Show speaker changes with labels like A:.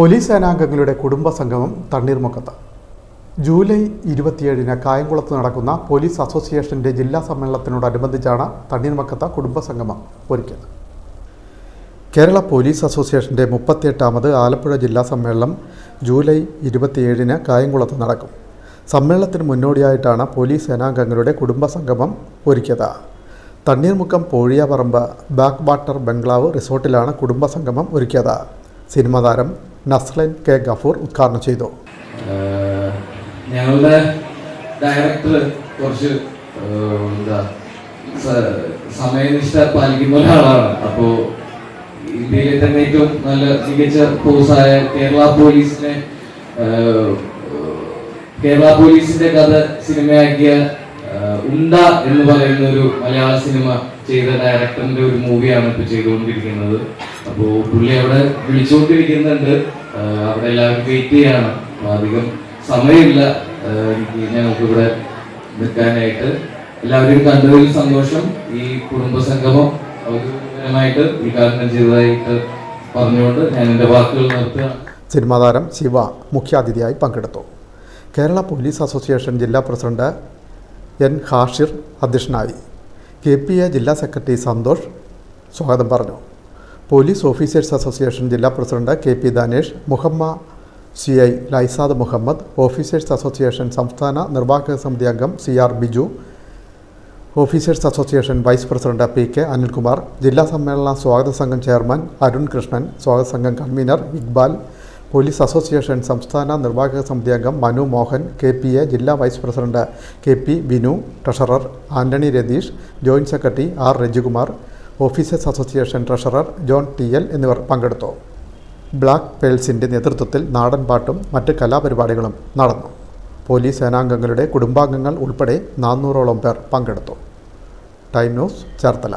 A: Police സേനാംഗങ്ങളുടെ കുടുംബ സംഗമം തണ്ണീർമുക്കത്ത്. July ഇരുപത്തിയേഴിന് കായംകുളത്ത് നടക്കുന്ന പോലീസ് അസോസിയേഷന്റെ ജില്ലാ സമ്മേളനത്തിനോടനുബന്ധിച്ചാണ് തണ്ണീർമുക്കത്ത് കുടുംബ സംഗമം ഒരുക്കിയത്. കേരള പോലീസ് അസോസിയേഷന്റെ മുപ്പത്തിയെട്ടാമത് ആലപ്പുഴ ജില്ലാ സമ്മേളനം ജൂലൈ ഇരുപത്തിയേഴിന് കായംകുളത്ത് നടക്കും. സമ്മേളനത്തിന് മുന്നോടിയായിട്ടാണ് പോലീസ് സേനാംഗങ്ങളുടെ കുടുംബ സംഗമം ഒരുക്കിയത്. തണ്ണീർമുക്കം പോഴിയാപറമ്പ് ബാക്ക് വാട്ടർ ബംഗ്ലാവ് റിസോർട്ടിലാണ് കുടുംബ സംഗമം ഒരുക്കിയത്. സിനിമാ താരം നസ്ലൻ കെ ഗഫൂർ ഉദ്ഘാടനം ചെയ്തു.
B: ഞങ്ങളുടെ ഡയറക്ടർ കുറച്ച് എന്താ സമയനിഷ്ഠ പാലിക്കുന്ന ഒരാളാണ്. അപ്പോ ഇന്ത്യയിലെ തന്നെ ഏറ്റവും നല്ല മികച്ച ഫോഴ്സായ കേരള പോലീസിനെ കേരള പോലീസിന്റെ കഥ സിനിമയാക്കിയ ഉണ്ട എന്ന് പറയുന്ന ഒരു മലയാള സിനിമ ചെയ്ത ഡയറക്ടറിന്റെ ഒരു മൂവിയാണ് ഇപ്പൊ ചെയ്തുകൊണ്ടിരിക്കുന്നത്. അപ്പോ പുള്ളി അവിടെ വിളിച്ചുകൊണ്ടിരിക്കുന്നുണ്ട്. അവിടെ എല്ലാവരും വെയിറ്റ് ചെയ്യാണ്. അധികം സമയമില്ല. എനിക്ക് ഞങ്ങൾക്ക് ഇവിടെ നിൽക്കാനായിട്ട്. എല്ലാവരും കണ്ടതിൽ സന്തോഷം. ഈ കുടുംബ സംഗമം ഔദ്യോഗികമായിട്ട് ഉദ്ഘാടനം ചെയ്തതായിട്ട് പറഞ്ഞുകൊണ്ട് ഞാൻ എന്റെ വാക്കുകൾ നിർത്തുകയാണ്.
A: സിനിമാതാരം ശിവ മുഖ്യാതിഥിയായി പങ്കെടുത്തു. കേരള പോലീസ് അസോസിയേഷൻ ജില്ലാ പ്രസിഡന്റ് എൻ ഹാഷിർ അധ്യക്ഷനായി. കെ പി എ ജില്ലാ സെക്രട്ടറി സന്തോഷ് സ്വാഗതം പറഞ്ഞു. പോലീസ് ഓഫീസേഴ്സ് അസോസിയേഷൻ ജില്ലാ president K P Danesh Muhamma C I Laisad Muhammad officers association സംസ്ഥാന നിർവാഹക സമിതി അംഗം C R Biju officers association vice president P K Anilkumar ജില്ലാ സമ്മേളന സ്വാഗത സംഘം ചെയർമാൻ അരുൺ കൃഷ്ണൻ സ്വാഗത സംഘം കൺവീനർ ഇക്ബാൽ പോലീസ് അസോസിയേഷൻ സംസ്ഥാന നിർവാഹക സമിതി അംഗം Manu Mohan K P A ജില്ലാ vice president K P Binu treasurer Antony Ratheesh joint secretary R Rajikumar officers association treasurer John T L എന്നിവർ പങ്കെടുത്തു. ബ്ലാക്ക് പേൾസിന്റെ നേതൃത്വത്തിൽ നാടൻ പാട്ടും മറ്റ് കലാപരിപാടികളും നടന്നു. പോലീസ് സേനാംഗങ്ങളുടെ കുടുംബാംഗങ്ങൾ ഉൾപ്പെടെ നാനൂറോളം പേർ പങ്കെടുത്തു. Time news Cherthala.